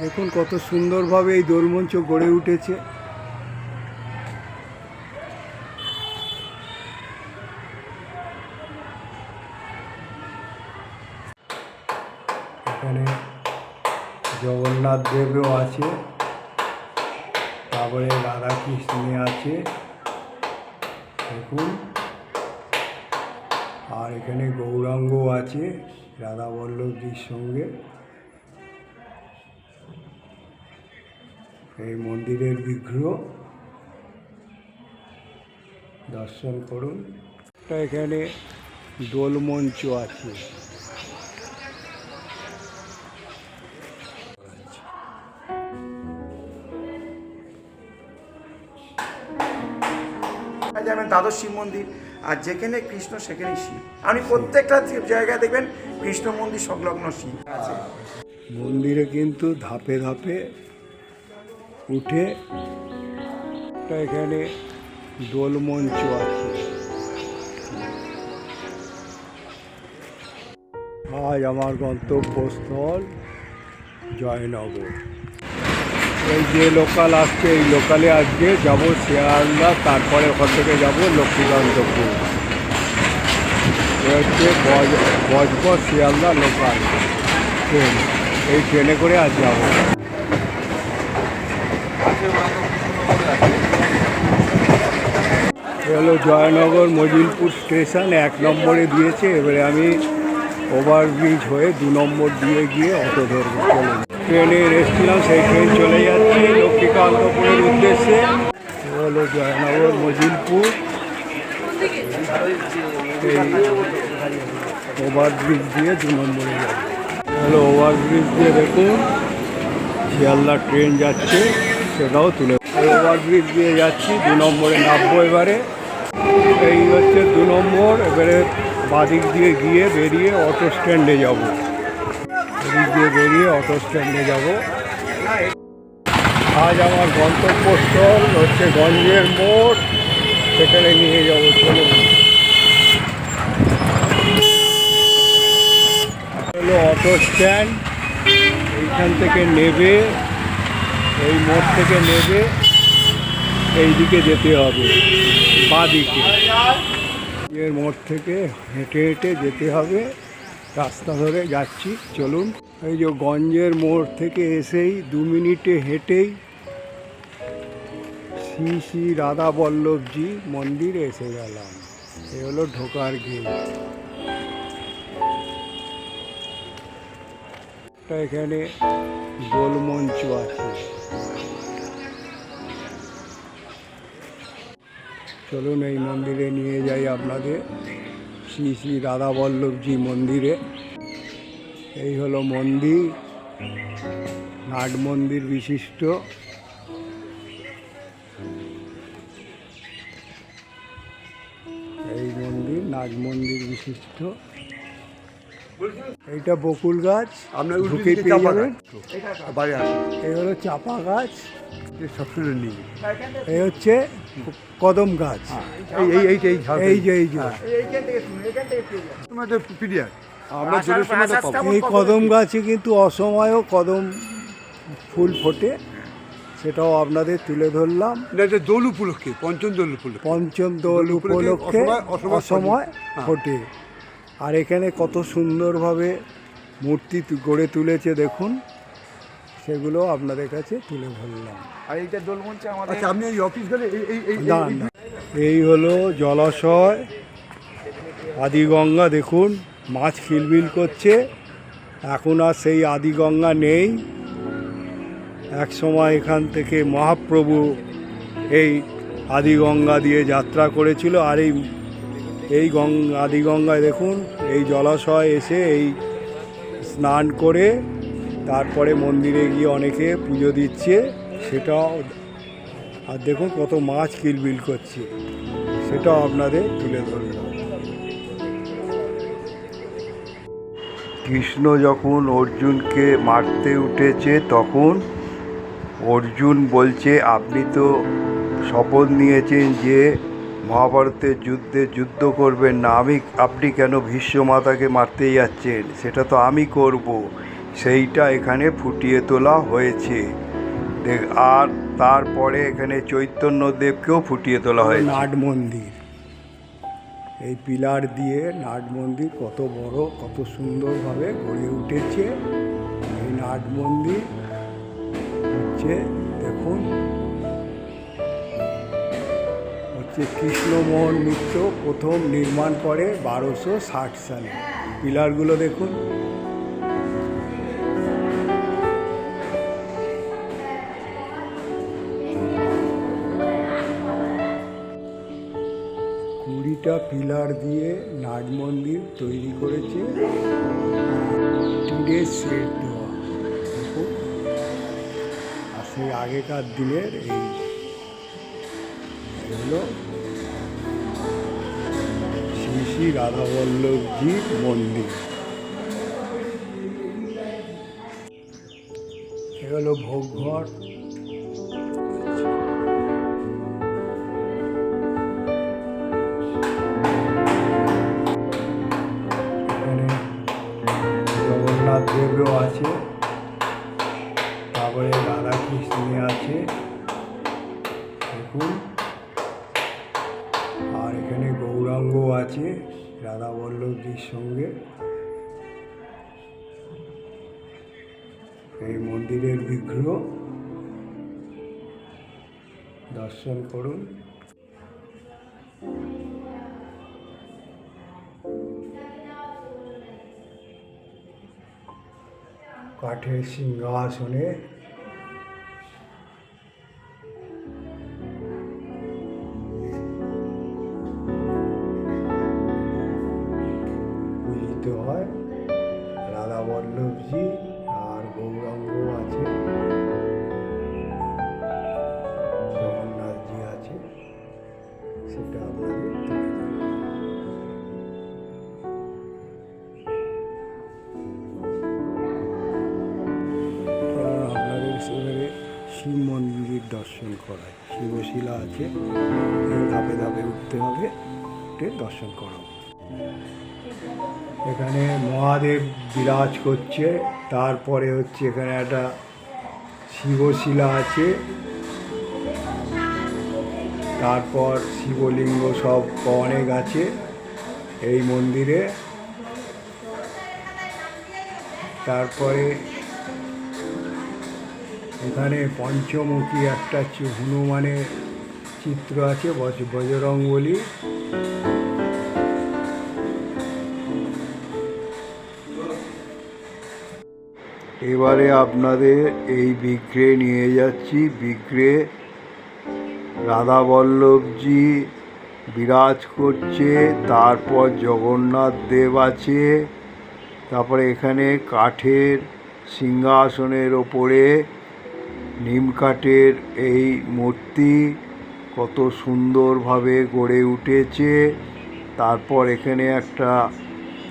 দেখুন কত সুন্দরভাবে এই দোলমঞ্চ গড়ে উঠেছে। এখানে জগন্নাথ দেবও আছে, তারপরে রাধাকৃষ্ণ আছে, দেখুন। আর এখানে গৌরাঙ্গ আছে, রাধা বল্লভজির সঙ্গে। এই মন্দিরের বিগ্রহ। দর্শন করুন। একটা এখানে দোলমঞ্চ আছে। যাবেন দ্বাদশ শিব মন্দির আর যেখানে কৃষ্ণ সেখানে শিব। আপনি প্রত্যেকটা জায়গায় দেখবেন কৃষ্ণ মন্দির সংলগ্ন শিব। আছে মন্দিরে কিন্তু ধাপে ধাপে উঠে একটা এখানে দোলমঞ্চ আছে। আজ আমার গন্তব্যস্থল জয়নগর। এই যে লোকাল আসছে, এই লোকালে আজকে যাব শিয়ালদা, তারপরে ওখান থেকে যাব লক্ষ্মীকান্তপুর। হচ্ছে বজ, বজবজ শিয়ালদা লোকাল ট্রেন। এই ট্রেনে করে আজ যাব। হলো জয়নগর মজিলপুর স্টেশন, এক নম্বরে দিয়েছে। এবারে আমি ওভারব্রিজ হয়ে দু নম্বর দিয়ে গিয়ে অটো ধরবো। চলে। ট্রেনে এসেছিলাম, সেই ট্রেন চলে যাচ্ছে লক্ষ্মীকান্তপুরের উদ্দেশ্যে। হলো জয়নগর মজিলপুর। ওভারব্রিজ দিয়ে দু নম্বরে যাবে। হলো ওভারব্রিজ দিয়ে দেখুন, শিয়ালদা ট্রেন যাচ্ছে। সেটাও তুলে ওভারব্রিজ দিয়ে যাচ্ছি, দু নম্বরে নামবো এবারে। এই হচ্ছে দু নম্বর, এবারে বাদিক দিয়ে গিয়ে বেরিয়ে অটো স্ট্যান্ডে যাব। এদিক দিয়ে বেরিয়ে অটো স্ট্যান্ডে যাব। আজ আমার গন্তব্যস্থল হচ্ছে গঞ্জের মোড়। সেখানে নিয়ে যাব হলো অটো স্ট্যান্ড এইখান থেকে নেবে। এই মোড় থেকে নেবে এই দিকে যেতে হবে বাঁ দিকে এর মোড় থেকে হেঁটে হেঁটে যেতে হবে, রাস্তা ধরে যাচ্ছি, চলুন। এই যে গঞ্জের মোড় থেকে এসেই দু মিনিটে হেঁটেই শ্রী শ্রী রাধা বল্লভজি মন্দিরে এসে গেলাম। এ হলো ঢোকার গেট। এখানে গোলমঞ্চ আছে। চলুন এই মন্দিরে নিয়ে যাই আপনাদের। শ্রী শ্রী রাধা বল্লভজি মন্দিরে। এই হলো মন্দির। নাট মন্দির বিশিষ্ট। এই মন্দির নাট মন্দির বিশিষ্ট। এইটা বকুল গাছ আপনার ঢুকে পেয়ে যাবেন। বাড়ি এই হলো চাপা গাছ। সবসময় নিই। এই হচ্ছে কদম গাছ। এই এই এই এই এই যে এই যে। এই কদম গাছে কিন্তু অসময়েও কদম ফুল ফোটে। সেটাও আপনাদের তুলে ধরলাম। এটা দোল উপলক্ষে পঞ্চম দোল উপলক্ষে। পঞ্চম দোল উপলক্ষে অসময়- অসময় অসময় হ্যাঁ। ফোটে। আর এখানে কত সুন্দরভাবে মূর্তি গড়ে তুলেছে দেখুন। সেগুলো আপনাদের কাছে তুলে ধরলাম। আর এইটা দোলমঞ্চে আমাদের আচ্ছা আপনি এই অফিস গেলে এই এই এই না না। এই হলো জলাশয় আদিগঙ্গা দেখুন মাছ খিলবিল করছে। এখন আর সেই আদিগঙ্গা নেই। এক সময় এখান থেকে মহাপ্রভু এই আদিগঙ্গা দিয়ে যাত্রা করেছিল আর এই এই গঙ্গা, আদিগঙ্গায় দেখুন, এই জলাশয় এসে এই স্নান করে তারপরে মন্দিরে গিয়ে অনেকে পুজো দিচ্ছে সেটাও আর দেখুন কত মাছ কিলবিল করছে, সেটাও আপনাদের তুলে ধরলাম। কৃষ্ণ যখন অর্জুনকে মারতে উঠেছে তখন অর্জুন বলছে, আপনি তো শপথ নিয়েছেন যে মহাভারতের যুদ্ধে যুদ্ধ করবেন না। আমি, আপনি কেন ভীষ্ম মাতাকে মারতে যাচ্ছেন? সেটা তো আমি করব। সেইটা এখানে ফুটিয়ে তোলা হয়েছে। দেখ- আর তারপরে এখানে চৈতন্যদেবকেও ফুটিয়ে তোলা হয়েছে। নাট মন্দির। এই পিলার দিয়ে নাট মন্দির কত বড়, কত সুন্দরভাবে গড়ে উঠেছে। এই নাট মন্দির হচ্ছে, দেখুন হচ্ছে কৃষ্ণমোহন মিত্র প্রথম নির্মাণ করে বারোশো ষাট সালে। পিলারগুলো দেখুন। কুড়িটা পিলার দিয়ে নাট মন্দির তৈরি করেছে। দেওয়া। আর সেই আগেকার দিনের এই হলো রাধাবল্লভজির মন্দির। এ হলো ভোগঘর। জগন্নাথ দেবও আছে। তারপরে রাধাকৃষ্ণ আছে। দেখুন। আর এখানে গৌরাঙ্গ আছে। রাধা বল্লভজির সঙ্গে। এই মন্দিরের বিগ্রহ। দর্শন করুন। কাঠের সিংহাসনে সেটা আপনাদের তুলে শিব মন্দির দর্শন করায় শিবশিলা আছে ধাপে ধাপে উঠতে হবে উঠে দর্শন করাবো এখানে মহাদেব বিরাজ করছে, তারপরে হচ্ছে এখানে একটা শিবশিলা আছে। তারপর শিবলিঙ্গ সব অনেক আছে এই মন্দিরে। তারপরে এখানে পঞ্চমুখী একটা হনুমানের চিত্র আছে, বজ- বজরং বলি এবারে আপনাদের এই বিগ্রে নিয়ে যাচ্ছি। বিগ্রে রাধা বল্লভজি বিরাজ করছে, তারপর জগন্নাথ দেব আছে। তারপরে এখানে কাঠের সিংহাসনের ওপরে নিম কাঠের এই মূর্তি কত সুন্দরভাবে গড়ে উঠেছে। তারপর এখানে একটা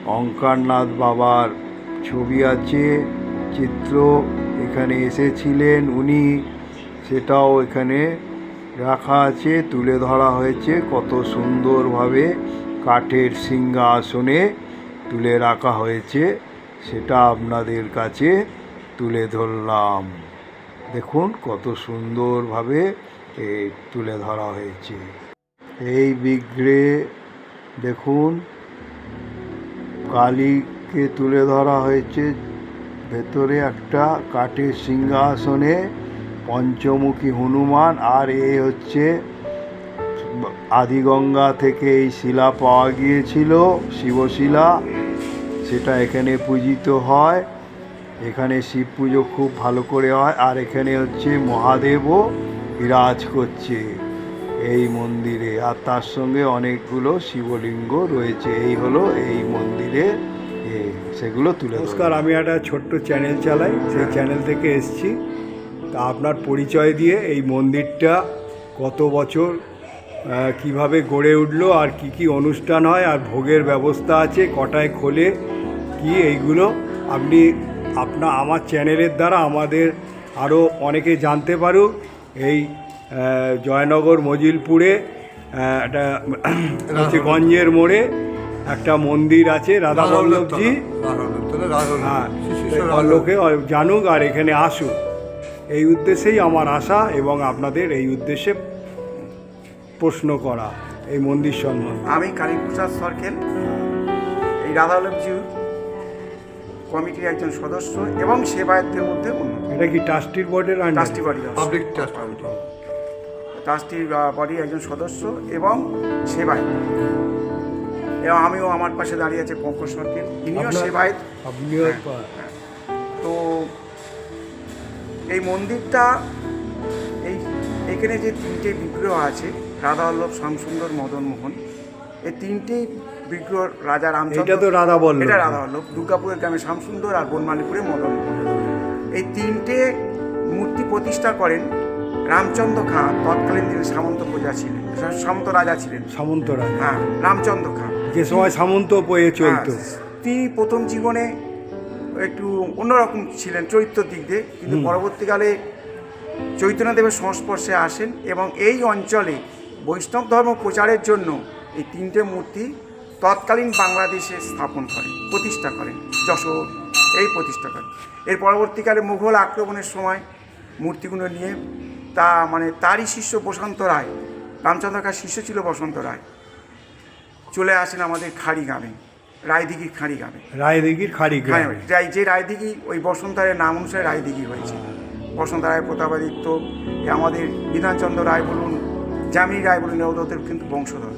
অঙ্কারনাথ বাবার ছবি আছে, চিত্র এখানে এসেছিলেন উনি, সেটাও এখানে রাখা আছে, তুলে ধরা হয়েছে। কত সুন্দরভাবে কাঠের সিংহাসনে তুলে রাখা হয়েছে। সেটা আপনাদের কাছে তুলে ধরলাম। দেখুন কত সুন্দরভাবে এ তুলে ধরা হয়েছে। এই বিগ্রে দেখুন কালীকে তুলে ধরা হয়েছে। ভেতরে একটা কাঠের সিংহাসনে পঞ্চমুখী হনুমান আর এই হচ্ছে আদিগঙ্গা থেকে এই শিলা পাওয়া গিয়েছিল শিবশিলা। সেটা এখানে পূজিত হয়। এখানে শিব পুজো খুব ভালো করে হয়। আর এখানে হচ্ছে মহাদেবও বিরাজ করছে এই মন্দিরে। আর তার সঙ্গে অনেকগুলো শিবলিঙ্গ রয়েছে। এই হলো এই মন্দিরে এ, সেগুলো তুলে নমস্কার আমি একটা ছোট্ট চ্যানেল চালাই। সেই চ্যানেল থেকে এসেছি। তা আপনার পরিচয় দিয়ে এই মন্দিরটা কত বছর কীভাবে গড়ে উঠল আর কি কি অনুষ্ঠান হয় আর ভোগের ব্যবস্থা আছে কটায় খোলে কি এইগুলো আপনি আপনা আমার চ্যানেলের দ্বারা আমাদের আরও অনেকে জানতে পারুক। এই জয়নগর মজিলপুরে একটা হচ্ছে গঞ্জের মোড়ে একটা মন্দির আছে রাধা বল্লভজি হ্যাঁ লোকে জানুক আর এখানে আসুক। এই উদ্দেশ্যেই আমার আশা এবং আপনাদের এই উদ্দেশ্যে প্রশ্ন করা এই মন্দির সম্বন্ধে। আমি কালীপ্রসাদ সরকেল এই রাধাবল্লভজির কমিটির একজন সদস্য এবং সেবায়তদের মধ্যে অন্যতম এটা কি ট্রাস্টির বোর্ডের trustee body public trust committee ট্রাস্টির বডির একজন সদস্য এবং সেবায়ত। এবং আমিও আমার পাশে দাঁড়িয়ে আছে পঙ্কজ সরকেল তিনিও সেবায়ত। তো এই মন্দিরটা এই এখানে যে তিনটে বিগ্রহ আছে রাধাবল্লভ শ্যামসুন্দর মদন মোহন এই তিনটেই বিগ্রহ রাজা রামচন্দ্র এটা তো রাধা বল্লভ। এটা রাধাবল্লভ দুর্গাপুরের গ্রামে শ্যামসুন্দর আর বনমালীপুরে মদন মোহন। এই তিনটে মূর্তি প্রতিষ্ঠা করেন রামচন্দ্র খাঁ তৎকালীন দিনে সামন্ত প্রজা ছিলেন সামন্ত রাজা ছিলেন। সামন্তরা হ্যাঁ রামচন্দ্র খাঁ। যে সময় সামন্ত বয়ে চলতো। হ্যাঁ, তিনি প্রথম জীবনে একটু অন্যরকম ছিলেন চরিত্র দিক দিয়ে কিন্তু পরবর্তীকালে চৈতন্যদেবের সংস্পর্শে আসেন এবং এই অঞ্চলে বৈষ্ণব ধর্ম প্রচারের জন্য এই তিনটে মূর্তি তৎকালীন বাংলাদেশে স্থাপন করেন প্রতিষ্ঠা করেন যশোর এই প্রতিষ্ঠা করেন। এর পরবর্তীকালে মুঘল আক্রমণের সময় মূর্তিগুলো নিয়ে তা মানে তারই শিষ্য বসন্ত রায় রামচন্দ্রকার শিষ্য ছিল বসন্ত রায় চলে আসেন আমাদের খাড়ি গ্রামে। রায়দিঘির খাঁড়ি গ্রামে। রায়দিঘির খাঁড়ি গ্রামে। যাই যে রায়দিঘি ওই বসন্ত রায়ের নাম অনুসারে রায়দিঘি হয়েছে। বসন্ত রায় প্রতাপাদিত্য আমাদের বিধানচন্দ্র রায় বলুন জামিনী রায় বলুন এরা ওদের কিন্তু বংশধর।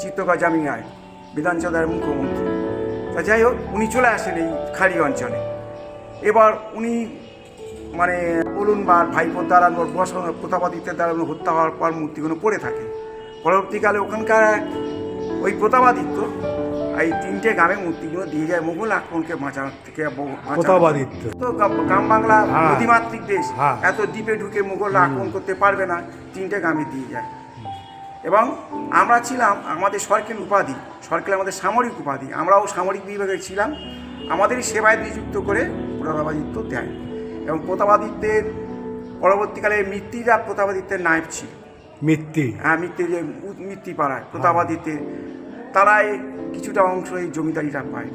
চিত্তকর জামিনী রায় বিধানচন্দ্র রায়ের মুখ্যমন্ত্রী। তা যাই হোক উনি চলে আসেন এই খাড়ি অঞ্চলে। এবার উনি মানে বলুন বা ভাইপোর দ্বারা ওর বসন প্রতাপাদিত্যের দ্বারা হত্যা হওয়ার পর মূর্তিগুলো পড়ে থাকে। পরবর্তীকালে ওখানকার ওই প্রতাপাদিত্য এই তিনটে গ্রামে মূর্তিগুলো দিয়ে যায় মুঘল আক্রমণকে বাঁচানোর থেকে প্রতাপাদিত্য। তো গ্রাম- বাংলা হ্যাঁ। নদীমাতৃক দেশ হ্যাঁ। এত দ্বীপে ঢুকে মুঘল আক্রমণ করতে পারবে না তিনটে গ্রামে দিয়ে যায় এবং আমরা ছিলাম আমাদের সরকার উপাধি সরকার আমাদের সামরিক উপাধি আমরাও সামরিক বিভাগে ছিলাম আমাদেরই সেবায় নিযুক্ত করে প্রতাপাদিত্য দেয় এবং প্রতাপাদিত্যের পরবর্তীকালে মৃত্যুরা প্রতাপাদিত্যের নায়ক ছিল মিত্তি। হ্যাঁ মৃত্যু যে মৃত্যু পাড়ায় প্রতাপাদিত্যের তারাই কিছুটা অংশ এই জমিদারিটা পায়।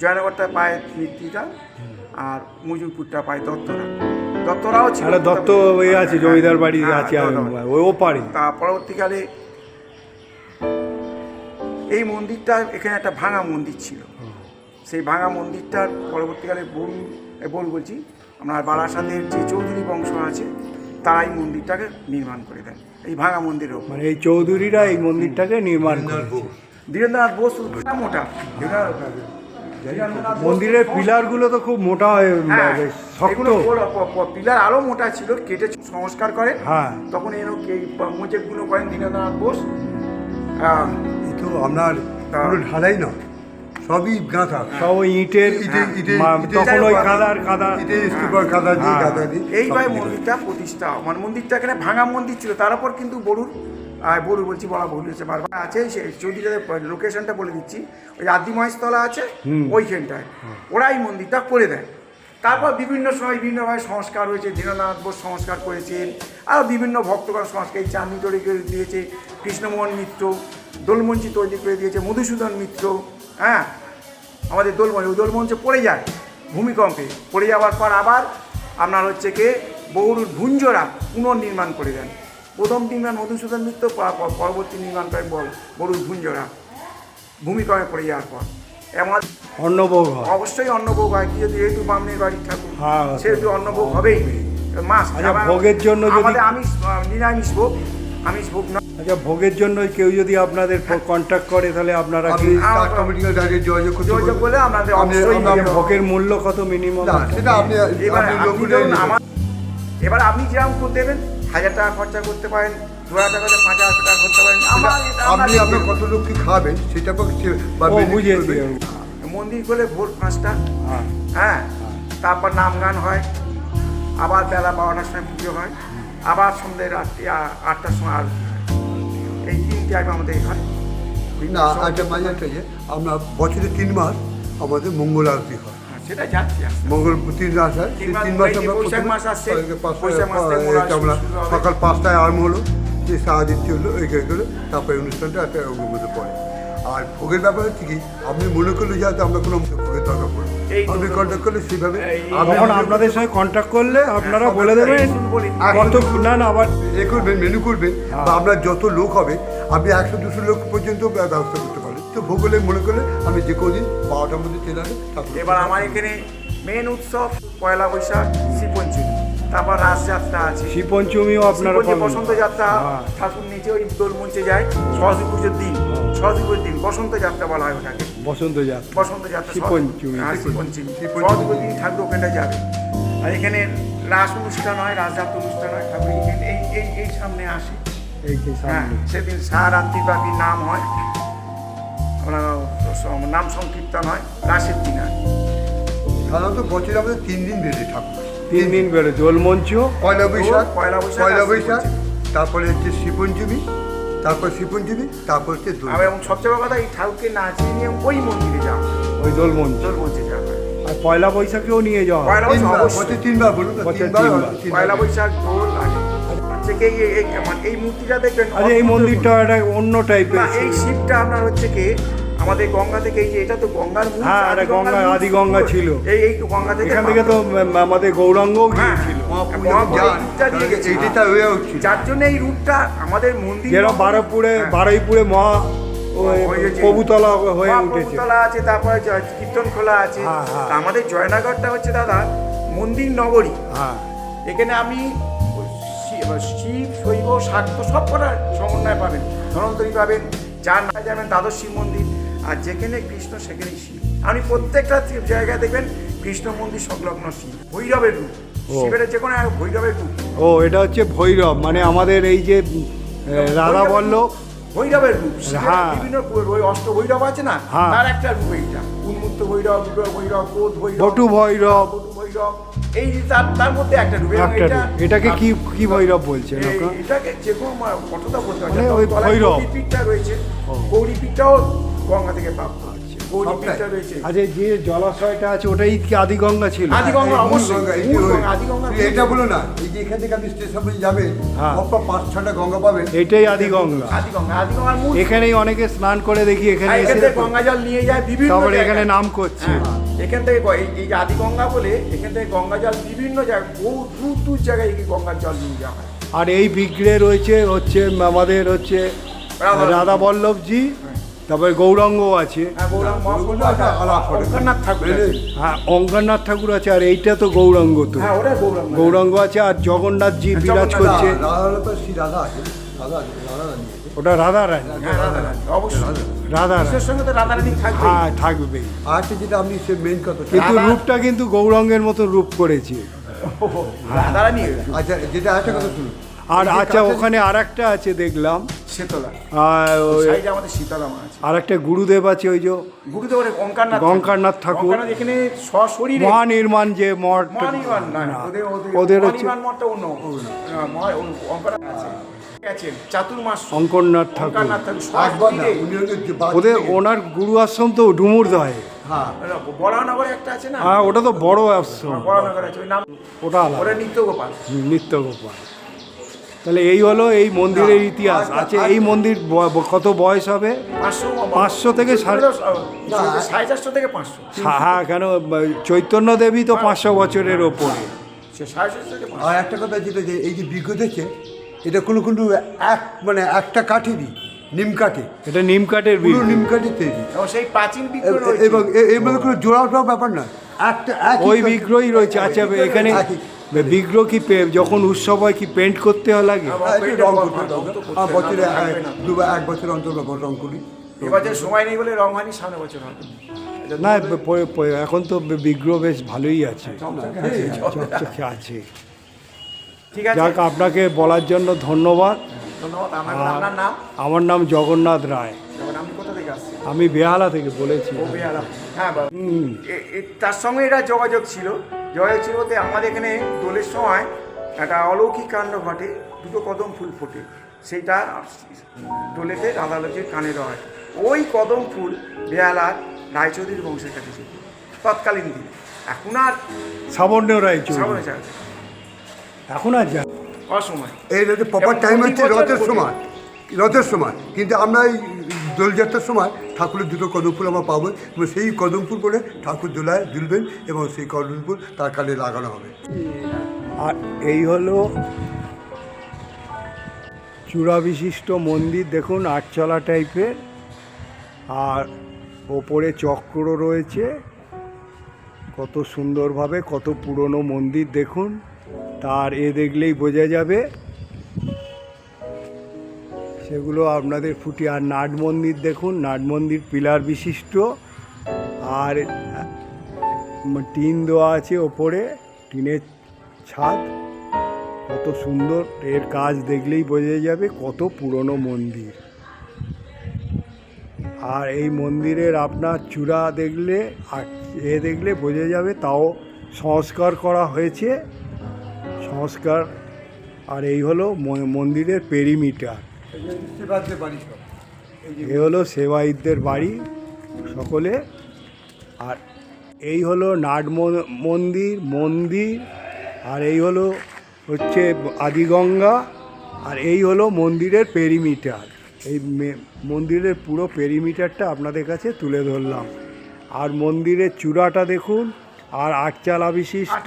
জয়নগরটা পায় মৃত্যুটা আর মুজুরপুরটা পায় দত্তরা। দত্তরাও ছিল দত্ত ওই আছে জমিদার বাড়ি আছে আর হ্যাঁ, ওই তা পরবর্তীকালে এই মন্দিরটা এখানে একটা ভাঙা মন্দির ছিল। সেই ভাঙা মন্দিরটার পরবর্তীকালে বরু এ, বরু বলছি আপনার বারাসাতের যে চৌধুরী বংশ আছে তারাই মন্দিরটাকে নির্মাণ করে দেন এই ভাঙা মন্দিরের ওপর। মানে এই চৌধুরীরা এই মন্দিরটাকে নির্মাণ ধীরেন্দ্রনাথ বোস। মোটা মন্দিরের পিলারগুলো তো খুব মোটা হয়ে হ্যাঁ, শক্ত। প- পিলার আরও মোটা ছিল কেটে সংস্কার করে। হ্যাঁ। তখন এর এই মোজেকগুলো করেন দীনেন্দ্রনাথ বোস। তো আপনার ঢালাই না। সবই গাঁথা। সব ওই ইটের তখন ওই কাদার কাদা ইটে স্টিপার কাদা দিয়ে হ্যাঁ। দিয়ে এইভাবে মন্দিরটা প্রতিষ্ঠা মানে মন্দিরটা এখানে ভাঙা মন্দির ছিল তার উপর কিন্তু বড়ুর আর বড়ু বলছি বলা ভুল হয়েছে বারবার আছে সে যদি লোকেশনটা বলে দিচ্ছি ওই আদি মহেশতলা আছে ওইখানটায়। ওরা এই মন্দিরটা করে দেয়। তারপর বিভিন্ন সময় বিভিন্নভাবে সংস্কার হয়েছে দীননাথ বোস সংস্কার করেছেন আর বিভিন্ন ভক্তগণ সংস্কার এই চাঁদনি তৈরি করে দিয়েছে কৃষ্ণমোহন মিত্র দোলমঞ্চি তৈরি করে দিয়েছে মধুসূদন মিত্র হ্যাঁ? আমাদের দোলমঞ্চ ওই দোলমঞ্চে পড়ে যায় ভূমিকম্পে। পড়ে যাওয়ার পর আবার আপনার হচ্ছে কে বৌরুর ভুঞ্জরা পুনর্নির্মাণ করে দেন। প্রথম নির্মাণ মধুসূদন মিত্র পরবর্তী নির্মাণ করেন বরুর ভুঞ্জরা ভূমিকম্পে পড়ে যাওয়ার পর। এমন অন্নভোগ হয়। অবশ্যই অন্নভোগ হয় কি যদি যেহেতু বামনের বাড়ির ঠাকুর। হ্যাঁ। সেহেতু অন্নভোগ হবেই। মাস আচ্ছা, ভোগের জন্য যদি- আমিষ নিরামিষ ভোগ। আমিষ ভোগ না আচ্ছা ভোগের জন্য কেউ যদি আপনাদের কন্ট্যাক্ট করে তাহলে আপনারা কি যোগাযোগ করতে যোগাযোগ করলে আমাদের অবশ্যই। ভোগের মূল্য কত মিনিমাম সেটা আপনি এবার আপনি আপনি ধরুন আমার এবার আপনি যেরকম করে দেবেন হাজার টাকা খরচা করতে পারেন দু হাজার টাকা পাঁচ হাজার টাকা করতে পারেন আপনি আপনার। কত লোককে খাওয়াবেন সেটা পর সে- বা ও benefit বুঝেছি করবেন। মন্দির করলে ভোর পাঁচটা। হ্যাঁ। হ্যাঁ তারপর নাম গান হয়। আবার বেলা বারোটার সময় পুজো হয়। আবার সন্ধ্যে রাত্রি আটটার সময় আরতি হয় এই তিন টাইম আমাদের এখানে। না আচ্ছা মাঝে একটা ইয়ে, আমরা বছরে তিন মাস আমাদের মঙ্গল আরতি হয়। হ্যাঁ, সেটা যাচ্ছি মঙ্গল তিন মাস হয় তিন মাস আমরা। সকাল পাঁচটায় আরম্ভ হলো যে সাহাদিত্য হলো এই গেলো তারপরে অনুষ্ঠানটা একটা মধ্যে পড়ে। আর ভোগের ব্যাপার হচ্ছে কি আপনি মনে করলে যাতে আমরা কোনো ভোগের দরকার পড়ে। আপনি কন্ট্যাক্ট করলে সেভাবে তখন আপনাদের সঙ্গে কন্ট্যাক্ট করলে আপনারা বলে দেবেন। কত না না আবার এ করবেন মেনু করবেন বা আপনার যত লোক হবে আপনি একশো দুশো লোক পর্যন্ত ব্য- ব্যবস্থা করতে পারেন তো ভূগোলে মনে করলে আমি যে কদিন বারোটার মধ্যে চলে আসে এবার আমার এখানে মেন উৎসব পয়লা বৈশাখ শ্রীপঞ্চমী তারপর রাসযাত্রা আছে। শিবপঞ্চমীও আপনারা বসন্ত যাত্রা হ্যাঁ। ঠাকুর নিচে ওই দোল মঞ্চে যায় সরস্বতী পুজোর দিন। সরস্বতী দিন বসন্ত যাত্রা বলা হয় ওটাকে। বসন্ত যাত্রা। বসন্ত যাত্রা। হ্যাঁ, শ্রীপঞ্চমী। সরস্বতী পুজোর দিন ঠাকুর ওখানটা যাবে। আর এখানে রাস অনুষ্ঠান হয় রাসযাত্রা অনুষ্ঠান হয় ঠাকুর এখানে এই এই এই সামনে আসে। এই যে হ্যাঁ সেদিন সারাত্রি ব্যাপী নাম হয়। আমরা নাম সংকীর্তন হয় রাসের দিন হয়। সাধারণত বছরে আমাদের তিন দিন বেড়ে ঠাকুর। তিন দিন বেরো দোলমঞ্চ পয়লা বৈশাখ পয়লা বৈশাখ পয়লা বৈশাখ তারপরে হচ্ছে শ্রীপঞ্চমী তারপর শ্রীপঞ্চমী তারপর হচ্ছে দোল আর এবং সবচেয়ে বড় কথা এই ঠাকুরকে না নিয়ে ওই মন্দিরে যাও ওই ওই মন্দির। দোল মন্দিরে যাওয়া। হয় আর পয়লা বৈশাখেও নিয়ে যাও পয়লা বৈশাখ তিনবার অবশ্যই। তিনবার বলুন। পয়লা বৈশাখ দোল লাগে হচ্ছে কি এই- এই মানে এই মূর্তিটা দেখবেন আরে এই মন্দিরটা একটা অন্য টাইপের এই শিবটা আপনার হচ্ছে কি আমাদের গঙ্গা থেকে এই যে এটা তো গঙ্গার মূল হ্যাঁ, এটা গঙ্গা- আদি গঙ্গা ছিল। এই এই গঙ্গা থেকে এখান থেকে তো আমাদের গৌরাঙ্গও গিয়েছিল। যেটা হয়ে যার জন্য এই রূপটা আমাদের মন্দির যেরকম বারোপুরে হ্যাঁ। বারুইপুরে মহা প্রভুতলা হয়ে উঠেছে। প্রভুতলা আছে তারপরে কীর্তন খোলা আছে। হ্যাঁ, আমাদের জয়নগরটা হচ্ছে দাদা মন্দির নগরী। হ্যাঁ। এখানে আপনি শিব শৈব শাক্ত সব কটার সমন্বয় পাবেন। ধনন্তরী পাবেন যার না যাবেন দ্বাদশ শিব মন্দির। আর যেখানে কৃষ্ণ সেখানেই শিব। আপনি প্রত্যেকটা জায়গায় দেখবেন কৃষ্ণ মন্দির সংলগ্ন শিব। ভৈরবের রূপ। শিবের যে কোনো ভৈরবের রূপ। ও এটা হচ্ছে ভৈরব মানে আমাদের এই যে রাধা বল্লভ ভৈরবের রূপ। হ্যাঁ। বিভিন্ন ওই অষ্ট ভৈরব আছে না? হ্যাঁ। তার একটা রূপ এইটা। উন্মুক্ত ভৈরব ভৈরব ক্রোধ ভৈরব বটু ভৈরব। বটু ভৈরব। এই তার তার মধ্যে একটা রূপ। এটা এটাকে কি কি ভৈরব বলছেন এটাকে যে কোনো কতটা বলতে পারছি মানে ওই ভৈরব। গৌরীপীঠটা রয়েছে ও। গৌরীপীঠটাও গঙ্গা থেকে প্রাপ্ত আচ্ছা যে জলাশয়টা আছে ওটাই কি আদিগঙ্গা ছিল? আদিগঙ্গা এই অবশ্যই। গঙ্গা, এই যে গঙ্গা, আদিগঙ্গা এটা বলো না এই যে এখান থেকে আপনি স্টেশন পর্যন্ত যাবেন হ্যাঁ। পাঁচ ছটা গঙ্গা পাবেন। এটাই আদিগঙ্গা। আদিগঙ্গা আদিগঙ্গার মূল এখানেই অনেকে স্নান করে দেখি এখানে এখান এসে গঙ্গা জল নিয়ে যায় বিভিন্ন তারপরে এখানে নাম করছে। হ্যাঁ, এখান থেকে এই- যে আদিগঙ্গা বলে এখান থেকে গঙ্গা জল বিভিন্ন জায়গায় বহু দূর দূর জায়গায় এই গঙ্গার জল নিয়ে যাওয়া হয়। আর এই বিগ্রে রয়েছে হচ্ছে আমাদের হচ্ছে রাধা- রাধা বল্লভজি তারপরে গৌরাঙ্গ আছে। হ্যাঁ ঠাকুর আছে। হ্যাঁ ঠাকুর আছে আর এইটা তো গৌরাঙ্গ তো। হ্যাঁ গৌরাঙ্গ। আছে আর জগন্নাথজি বিরাজ করছে। আছে। আছে আছে। ওটা রাধা রানী। হ্যাঁ রাধা রানী, হ্যাঁ থাকবে একটা যেটা আপনি সে মেন কথা কিন্তু রূপটা কিন্তু গৌরাঙ্গের মতো রূপ করেছে। রাধারানী আচ্ছা যেটা আছে কথা শুনুন। আর আচ্ছা ওখানে আর একটা আছে দেখলাম। শীতলা। আর ওই- আমাদের শীতলা মা আছে। আর একটা গুরুদেব আছে ওই যে গুরুদেবের ঠাকুর। এখানে সশরীরে মহানির্মাণ যে মঠ ওদের হচ্ছে অঙ্করনাথ ঠাকুর। ওদের ওনার গুরু আশ্রম তো ডুমুরদয় হ্যাঁ। বড়ানগরে একটা হ্যাঁ ওটা তো বড় আশ্রম। বড়ানগর আছে ওই নাম ওটা নিত্য গোপাল নিত্য গোপাল তাহলে এই হলো এই মন্দিরের ইতিহাস। আছে এই মন্দির কত বয়স হবে? পাঁচশো 500 থেকে সাড়ে- চারশো থেকে পাঁচশো। সা- হ্যাঁ কেন চৈতন্য দেবী তো পাঁচশো বছরের ওপরে। চারশো আর একটা কথা যেটা যে এই যে বিজ্ঞ দেখে এটা কোনো কোনো এক মানে একটা কাঠেরই নিম কাঠে। এটা নিম কাঠের পুরো নিম কাঠের তৈরি। এবং সেই প্রাচীন এবং এর মধ্যে কোনো জোড়া টোড়া ব্যাপার না একটা ওই বিগ্রহই রয়েছে। আচ্ছা এখানে। বিগ্রহ কি পে- যখন উৎসব হয় কি পেন্ট করতে হয় লাগে? হ্যাঁ, রং হবে, বছরে। এক- দুবার এক বছর অন্তর রং- রং করি। এবারে সময় নেই বলে রং হয়নি সামনে বছর হবে। না এখন তো বিগ্রহ বেশ ভালোই আছে। চকচকে আছে। ঠিক আছে। যাক আপনাকে বলার জন্য ধন্যবাদ। আমার নাম জগন্নাথ রায়। আমি বেহালা থেকে বলেছি। ও বেহালা। হ্যাঁ বাবা। এ- এ- তার সঙ্গে এটা যোগাযোগ ছিল। যোগাযোগ চিরতে আমাদের এখানে দোলের সময় একটা অলৌকিক কাণ্ড ঘটে দুটো কদম ফুল ফোটে। সেইটা দোলেতে রাধালজির কানে দেওয়া হয়। ওই কদম ফুল বেহালার রায়চৌধুরীর বংশের কাছে ছিল তৎকালীন দিনে। এখন আর সাবর্ণ রায় চৌধুরী। সামনে যায় এখন আর যা অসময়। এই রথের প্রপার টাইম হচ্ছে রথের সময়। রথের সময়। কিন্তু আমরা এই দোলযাত্রার সময় ঠাকুরের দুটো কদম ফুল আমরা পাবো এবং সেই কদম ফুল পরে ঠাকুর দোলায় দুলবেন এবং সেই কদম ফুল তার কানে লাগানো হবে। আর এই হলো চূড়া বিশিষ্ট মন্দির, দেখুন আটচালা টাইপের। আর ওপরে চক্র রয়েছে। কত সুন্দরভাবে কত পুরনো মন্দির, দেখুন। তার এ দেখলেই বোঝা যাবে। সেগুলো আপনাদের ফুটি আর নাট মন্দির দেখুন, নাট মন্দির পিলার বিশিষ্ট, আর টিন দেওয়া আছে ওপরে, টিনের ছাদ, কত সুন্দর, এর কাজ দেখলেই বোঝা যাবে কত পুরনো মন্দির। আর এই মন্দিরের আপনার চূড়া দেখলে, আর এ দেখলে বোঝা যাবে তাও সংস্কার করা হয়েছে। সংস্কার, আর এই হলো মন্দিরের পেরিমিটার এ হলো সেবায়িতদের বাড়ি সকলে। আর এই হলো নাট মন্দির মন্দির আর এই হলো হচ্ছে আদিগঙ্গা আর এই হলো মন্দিরের পেরিমিটার। এই মন্দিরের পুরো পেরিমিটারটা আপনাদের কাছে তুলে ধরলাম। আর মন্দিরের চূড়াটা দেখুন আর আটচালা বিশিষ্ট।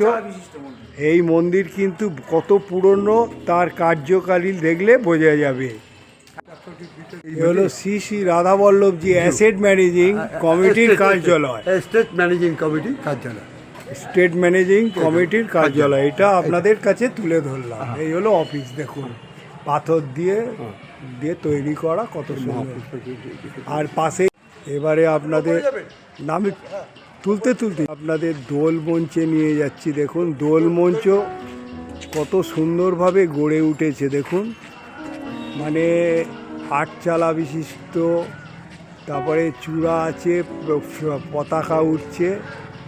এই মন্দির কিন্তু কত পুরনো তার কার্যকারী দেখলে বোঝা যাবে। হলো শ্রী শ্রী রাধাবল্লভজি অ্যাসেট ম্যানেজিং কমিটির কার্যালয়। স্টেট ম্যানেজিং কমিটি কার্যালয়। স্টেট ম্যানেজিং কমিটির কার্যালয় এটা আপনাদের কাছে তুলে ধরলাম। এই হলো অফিস দেখুন। পাথর দিয়ে দিয়ে তৈরি করা কত সুন্দর। আর পাশে এবারে আপনাদের নামে তুলতে তুলতে। আপনাদের দোল মঞ্চে নিয়ে যাচ্ছি দেখুন। দোল মঞ্চ কত সুন্দরভাবে গড়ে উঠেছে দেখুন। মানে আটচালা বিশিষ্ট, তারপরে চূড়া আছে, পতাকা উঠছে।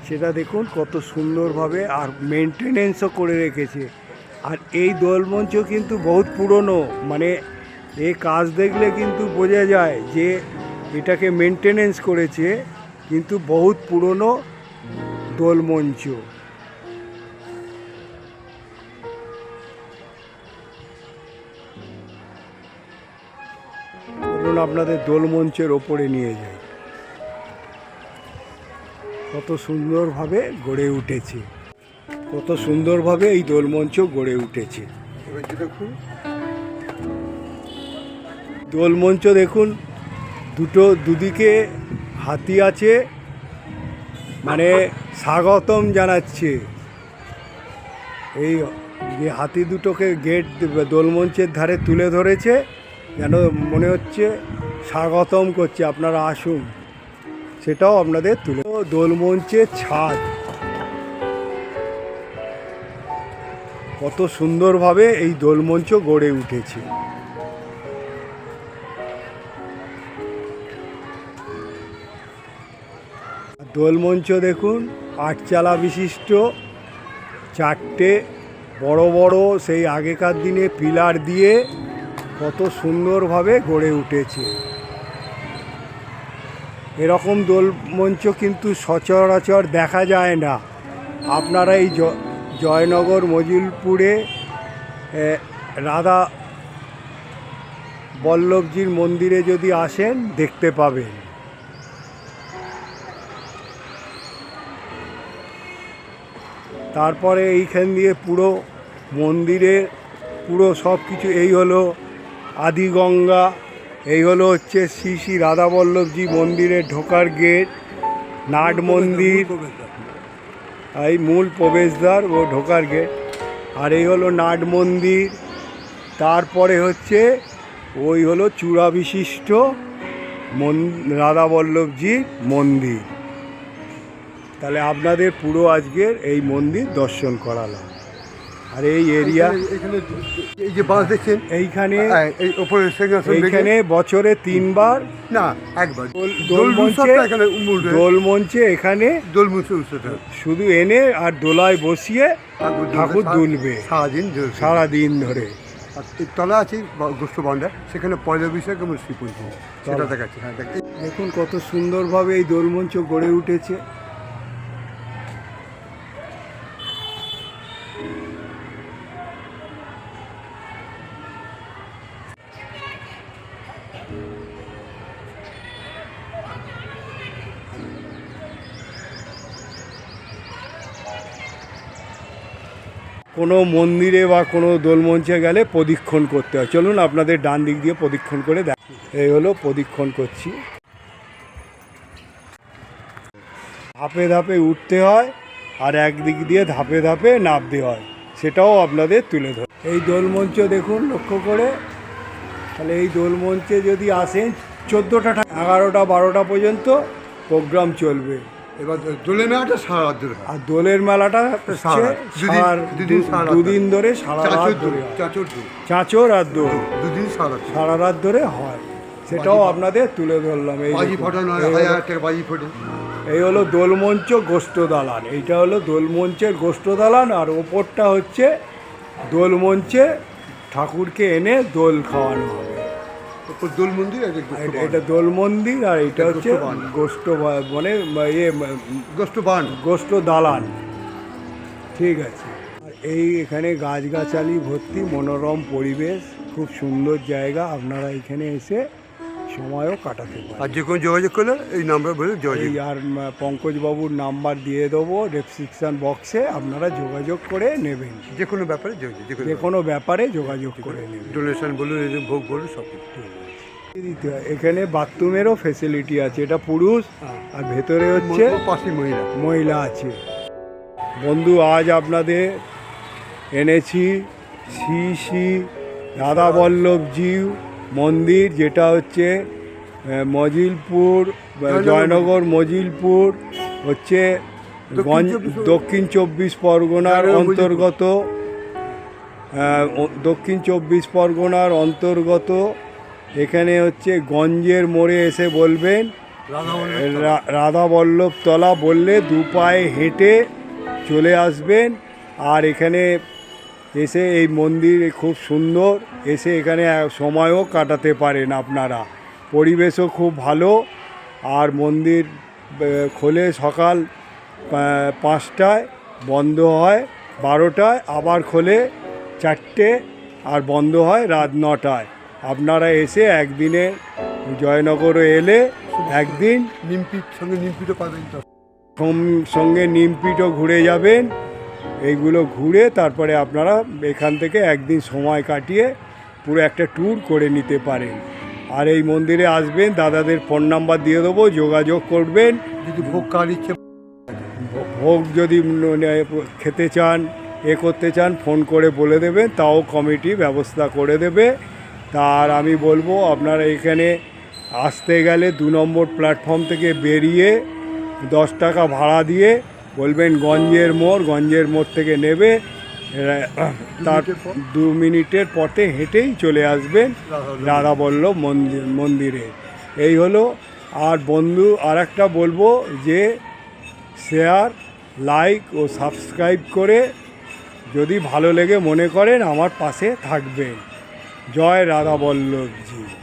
সেটা দেখুন কত সুন্দরভাবে আর মেনটেনেন্সও করে রেখেছে। আর এই দোলমঞ্চ কিন্তু বহুত পুরনো মানে এই কাজ দেখলে কিন্তু বোঝা যায় যে এটাকে মেনটেনেন্স করেছে, কিন্তু বহুত পুরনো দোলমঞ্চ। চলুন আপনাদের দোলমঞ্চের ওপরে নিয়ে যাই। কত সুন্দরভাবে গড়ে উঠেছে। কত সুন্দরভাবে এই দোলমঞ্চ গড়ে উঠেছে। দোলমঞ্চ দেখুন, দুটো, দুদিকে হাতি আছে মানে স্বাগতম জানাচ্ছে। এই হাতি দুটোকে গেট দোলমঞ্চের ধারে তুলে ধরেছে। যেন মনে হচ্ছে স্বাগতম করছে, আপনারা আসুন। সেটাও আপনাদের তুলে দোলমঞ্চের ছাদ। কত সুন্দরভাবে এই দোলমঞ্চ গড়ে উঠেছে। দোলমঞ্চ দেখুন, আটচালা বিশিষ্ট। চারটে বড় বড় সেই আগেকার দিনে পিলার দিয়ে কত সুন্দরভাবে গড়ে উঠেছে। এরকম দোলমঞ্চ কিন্তু সচরাচর দেখা যায় না। আপনারা এই জয়নগর, মজিলপুরে রাধা বল্লভজির মন্দিরে যদি আসেন, দেখতে পাবেন। তারপরে এইখান দিয়ে পুরো মন্দিরের পুরো সব কিছু এই হলো আদিগঙ্গা, এই হলো হচ্ছে শ্রী শ্রী রাধাবল্লভজি মন্দিরে ঢোকার গেট, নাট মন্দির, এই মূল প্রবেশদ্বার ও ঢোকার গেট। আর এই হলো নাট মন্দির, তারপরে হচ্ছে ওই হলো চূড়া বিশিষ্ট মন রাধাবল্লভজির মন্দির। তাহলে আপনাদের পুরো আজকের এই মন্দির দর্শন করালাম। আর এই এরিয়া এখানে এই যে বাস দেখছেন? এইখানে এই ওপরে এইখানে বছরে তিনবার না একবার। দোল- দোল দোলমঞ্চে এখানে উমুল দোল মঞ্চে এখানে দোল উৎসব শুধু এনে আর দোলায় বসিয়ে ঠাকুর দুলবে সারাদিন সারাদিন ধরে। আর তলা আছে গোষ্ঠ ভাণ্ডার সেখানে পয়লা বৈশাখ এবং শ্রীপঞ্চমী। সেটা দেখাচ্ছে হ্যাঁ দেখুন কত সুন্দরভাবে এই দোলমঞ্চ গড়ে উঠেছে। কোনো মন্দিরে বা কোনো দোলমঞ্চে গেলে প্রদীক্ষণ করতে হয়। চলুন আপনাদের ডান দিক দিয়ে প্রদীক্ষণ করে দেখ। এই হলো প্রদীক্ষণ করছি। ধাপে ধাপে উঠতে হয় আর একদিক দিয়ে ধাপে ধাপে নামতে হয়। সেটাও আপনাদের তুলে ধর। এই দোলমঞ্চ দেখুন, লক্ষ্য করে। তাহলে এই দোলমঞ্চে যদি আসেন, চোদ্দোটা এগারোটা, বারোটা পর্যন্ত প্রোগ্রাম চলবে। এবার দোলের মেলাটা সারা রাত ধরে আর দোলের মেলাটা দুদিন- ধরে। সারা রাত ধরে চাচর আর দোল। দুদিন সারা সারা রাত ধরে হয়। সেটাও আপনাদের তুলে ধরলাম। এই বাজি। ফাটানো বাজি ফোটে। এই হলো দোলমঞ্চ গোষ্ঠ দালান। এইটা হলো দোলমঞ্চের গোষ্ঠ দালান আর ওপরটা হচ্ছে দোলমঞ্চে ঠাকুরকে এনে দোল খাওয়ানো হবে। ওপর দোল মন্দির আর এটা দোল মন্দির আর এটা হচ্ছে গোষ্ঠবান। গোষ্ঠ মানে ইয়ে গোষ্ঠ বান গোষ্ঠ দালান। ঠিক আছে। আর এই এখানে গাছগাছালি ভর্তি মনোরম পরিবেশ খুব সুন্দর জায়গা। আপনারা এখানে এসে সময়ও কাটাতে পারেন। আর যে কোনো যোগাযোগ করলে এই নাম্বার বলে যোগাযোগ। আর পঙ্কজবাবুর নাম্বার দিয়ে দেবো ডেসক্রিপশান বক্সে আপনারা যোগাযোগ করে নেবেন। যে কোনো ব্যাপারে যোগাযোগ যে কোনো ব্যাপারে যোগাযোগ করে নেবেন। ডোনেশন বলুন ভোগ বলুন সব কিছু। এখানে বাথরুমেরও ফেসিলিটি আছে এটা পুরুষ আর ভেতরে হচ্ছে পাশে মহিলা। মহিলা আছে। বন্ধু আজ আপনাদের এনেছি শ্রী শ্রী রাধা বল্লভজি মন্দির যেটা হচ্ছে মজিলপুর জয়নগর। মজিলপুর হচ্ছে দক্ষিণ চব্বিশ পরগনার অন্তর্গত দক্ষিণ চব্বিশ পরগনার অন্তর্গত এখানে হচ্ছে গঞ্জের মোড়ে এসে বলবেন রাধা বল্লভ তলা বললে দু পায়ে হেঁটে চলে আসবেন। আর এখানে এসে এই মন্দির খুব সুন্দর এসে এখানে সময়ও কাটাতে পারেন আপনারা। পরিবেশও খুব ভালো। আর মন্দির খোলে সকাল পাঁচটায় বন্ধ হয় বারোটায় আবার খোলে চারটে আর বন্ধ হয় রাত নটায়। আপনারা এসে একদিনে জয়নগরে এলে একদিন নিমপিট সঙ্গে নিমপিটও পাবেন তো। সঙ্গে নিমপিটও ঘুরে যাবেন। এইগুলো ঘুরে তারপরে আপনারা এখান থেকে একদিন সময় কাটিয়ে পুরো একটা ট্যুর করে নিতে পারেন। আর এই মন্দিরে আসবেন দাদাদের ফোন নাম্বার দিয়ে দেবো যোগাযোগ করবেন। যদি ভোগ কার ইচ্ছে ভোগ যদি খেতে চান এ করতে চান ফোন করে বলে দেবেন তাও কমিটি ব্যবস্থা করে দেবে। তার আমি বলব আপনারা এখানে আসতে গেলে দু নম্বর প্ল্যাটফর্ম থেকে বেরিয়ে দশ টাকা ভাড়া দিয়ে বলবেন গঞ্জের মোড় গঞ্জের মোড় থেকে নেবে তার দু মিনিটের পথে? হেঁটেই চলে আসবেন রাধা বল্লভ মন্দির মন্দিরে। এই হলো আর বন্ধু আর একটা বলব যে শেয়ার লাইক ও সাবস্ক্রাইব করে যদি ভালো লেগে মনে করেন আমার পাশে থাকবেন। জয় রাধা বল্লভজি।